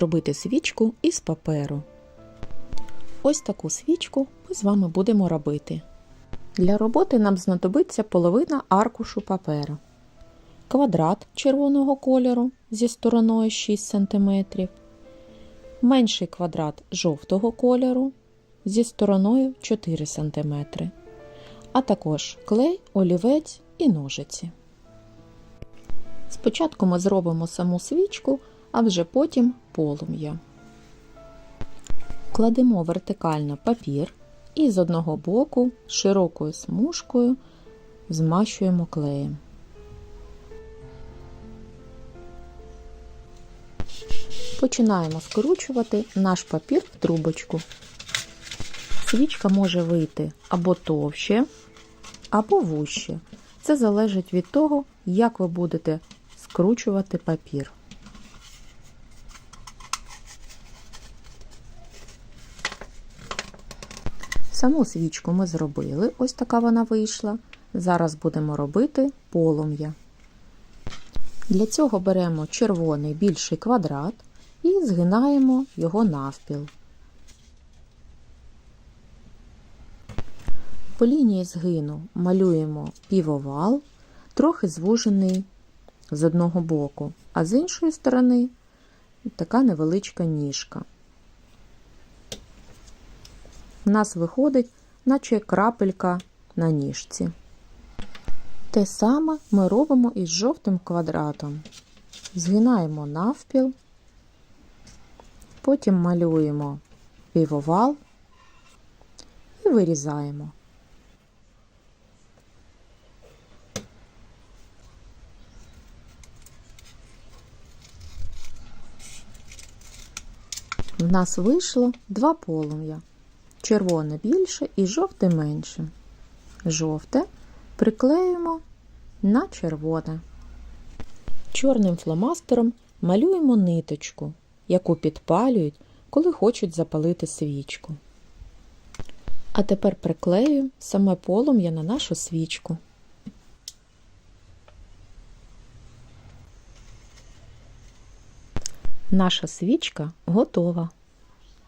зробити свічку із паперу. Ось таку свічку ми з вами будемо робити. Для роботи нам знадобиться половина аркушу паперу, квадрат червоного кольору зі стороною 6 см, менший квадрат жовтого кольору зі стороною 4 см, а також клей, олівець і ножиці. Спочатку ми зробимо саму свічку, а вже потім полум'я. Кладемо вертикально папір і з одного боку широкою смужкою змащуємо клеєм. Починаємо скручувати наш папір в трубочку. Свічка може вийти або товще, або вужче. Це залежить від того, як ви будете скручувати папір. Саму свічку ми зробили, ось така вона вийшла. Зараз будемо робити полум'я. Для цього беремо червоний більший квадрат і згинаємо його навпіл. По лінії згину малюємо півовал, трохи звужений з одного боку, а з іншої сторони така невеличка ніжка. У нас виходить, наче крапелька на ніжці. Те саме ми робимо із жовтим квадратом. Згинаємо навпіл, потім малюємо півовал і вирізаємо. В нас вийшло два полум'я. Червоне більше і жовте менше. Жовте приклеюємо на червоне. Чорним фломастером малюємо ниточку, яку підпалюють, коли хочуть запалити свічку. А тепер приклею саме полум'я на нашу свічку. Наша свічка готова.